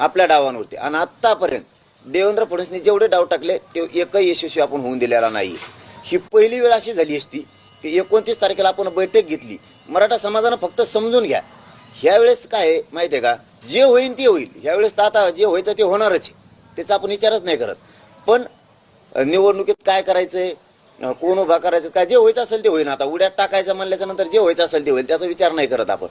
आपल्या डावांवरती. आणि आत्तापर्यंत देवेंद्र फडणवीसनी जेवढे डाव टाकले ते एकही यशस्वी आपण होऊन दिलेला नाही ही पहिली वेळ अशी झाली असती की एकोणतीस तारखेला आपण बैठक घेतली. मराठा समाजानं फक्त समजून घ्या. ह्या वेळेस काय आहे माहिती आहे का? जे होईल ते होईल. ह्यावेळेस तर आता जे व्हायचं ते होणारच आहे. त्याचा आपण विचारच नाही करत. पण निवडणुकीत काय करायचं आहे कोण उभा करायचं? काय जे व्हायचं असेल ते होईल आता उड्यात टाकायचं म्हणल्याच्या नंतर जे व्हायचं असेल ते होईल. त्याचा विचार नाही करत आपण.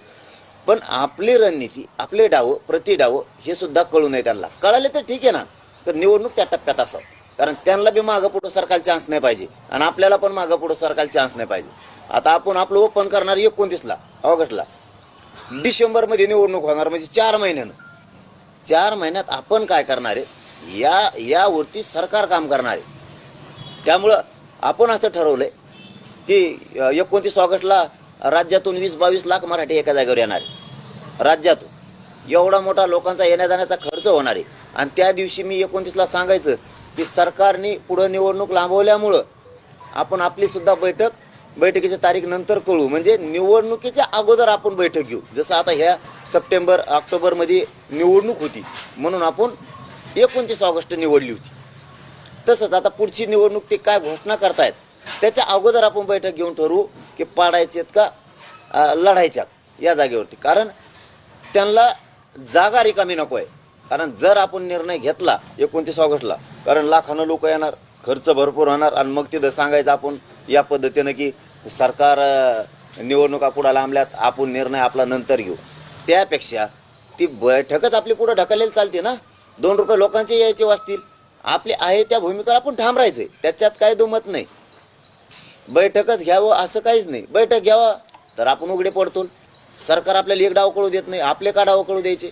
पण आपली रणनीती आपले डावं प्रति डावं हे सुद्धा कळू नये त्यांना. कळाले तर ठीक आहे ना तर निवडणूक त्या टप्प्यात असावं. कारण त्यांना बी मागं पुढं सरकार चान्स नाही पाहिजे. आणि आपल्याला पण मागं पुढं सरकार चान्स नाही पाहिजे. आता आपण आपलं ओपन करणार एकोणतीसला ऑगस्टला. डिसेंबरमध्ये निवडणूक होणार म्हणजे चार महिन्यानं. चार महिन्यात आपण काय करणार आहे? या यावरती सरकार काम करणार आहे. त्यामुळं आपण असं ठरवलं आहे की एकोणतीस ऑगस्टला राज्यातून वीस बावीस लाख मराठी एका जागेवर येणार आहे. राज्यातून एवढा मोठा लोकांचा येण्या जाण्याचा खर्च होणार आहे. आणि त्या दिवशी मी एकोणतीसला सांगायचं की सरकारने पुढं निवडणूक लांबवल्यामुळं आपण आपलीसुद्धा बैठक बैठकीची तारीख नंतर कळू. म्हणजे निवडणुकीच्या अगोदर आपण बैठक घेऊ. जसं आता ह्या सप्टेंबर ऑक्टोबरमध्ये निवडणूक होती. म्हणून आपण एकोणतीस ऑगस्ट निवडली होती. तसंच आता पुढची निवडणूक ते काय घोषणा करतायत त्याच्या अगोदर आपण बैठक घेऊन ठरवू की पाडायचे का लढायच्या या जागेवरती. कारण त्यांना जागा रिकामी नको आहे कारण जर आपण निर्णय घेतला एकोणतीस ऑगस्टला कारण लाखानं लोक येणार खर्च भरपूर होणार आणि मग तिथं सांगायचं आपण या पद्धतीनं की सरकार निवडणुका पुढं लांबल्यात आपण निर्णय आपला नंतर घेऊ. त्यापेक्षा ती बैठकच आपली पुढं ढकलेली चालते ना. दोन रुपये लोकांचे यायचे वाचतील. आपले आहे त्या भूमिकेवर आपण ठाम राहायचंय. त्याच्यात काय दुमत नाही. बैठकच घ्यावं असं काहीच नाही. बैठक घ्यावं तर आपण उघडे पडतो सरकार आपल्याला एक डाव कळू देत नाही आपले का डाव कळू द्यायचे?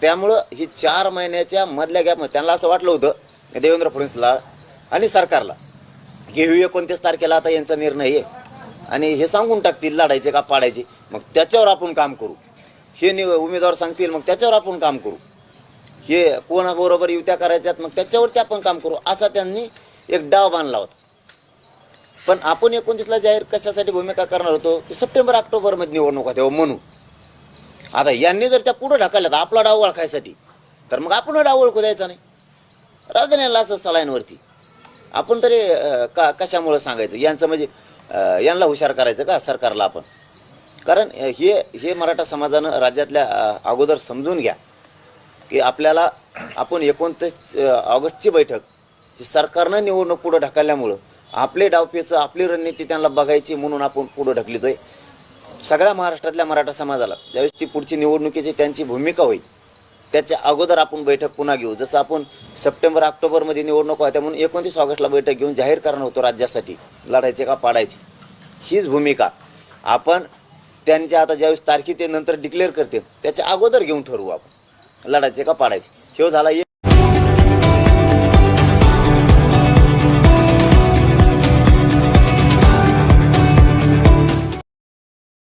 त्यामुळं ही चार महिन्याच्या मधल्या गॅपमध्ये त्यांना असं वाटलं होतं देवेंद्र फडणवीसला आणि सरकारला की हे एकोणतीस तारखेला आता यांचा निर्णय आहे आणि हे सांगून टाकतील लढायचे का पाडायचे. मग त्याच्यावर आपण काम करू. हे नि उमेदवार सांगतील मग त्याच्यावर आपण काम करू. हे कोणाबरोबर युत्या करायच्यात मग त्याच्यावरती आपण काम करू. असा त्यांनी एक डाव बांधला होता. पण आपण एकोणतीसला जाहीर कशासाठी भूमिका करणार होतो? की सप्टेंबर ऑक्टोबरमध्ये निवडणुका तेव्हा हो म्हणू आता यांनी जर त्या पुढं ढकलल्या तर आपला डाव ओळखायसाठी तर मग आपण डाव ओळखू द्यायचा नाही. राहू असं सलाईनवरती. आपण तरी का कशामुळं सांगायचं? यांचं म्हणजे यांना हुशार करायचं का सरकारला आपण? कारण हे हे मराठा समाजानं राज्यातल्या अगोदर समजून घ्या की आपल्याला आपण एकोणतीस ऑगस्टची बैठक ही सरकारनं निवडणूक पुढं ढकलल्यामुळं आपले डावपेचं आपली रणनीती त्यांना बघायची म्हणून आपण पुढं ढकलितोय. सगळ्या महाराष्ट्रातल्या मराठा समाजाला ज्यावेळेस ती पुढची निवडणुकीची त्यांची भूमिका होईल त्याच्या अगोदर आपण बैठक पुन्हा घेऊ. जसं आपण सप्टेंबर ऑक्टोबरमध्ये निवडणूक होत्या म्हणून एकोणतीस ऑगस्टला बैठक घेऊन जाहीर करणार होतो राज्यासाठी लढायचे का पाडायचे. हीच भूमिका. आपण त्यांच्या आता ज्यावेळेस तारखी ते नंतर डिक्लेअर करते त्याच्या अगोदर घेऊन ठरवू आपण लढायचे का पाडायचे. हे झाला एक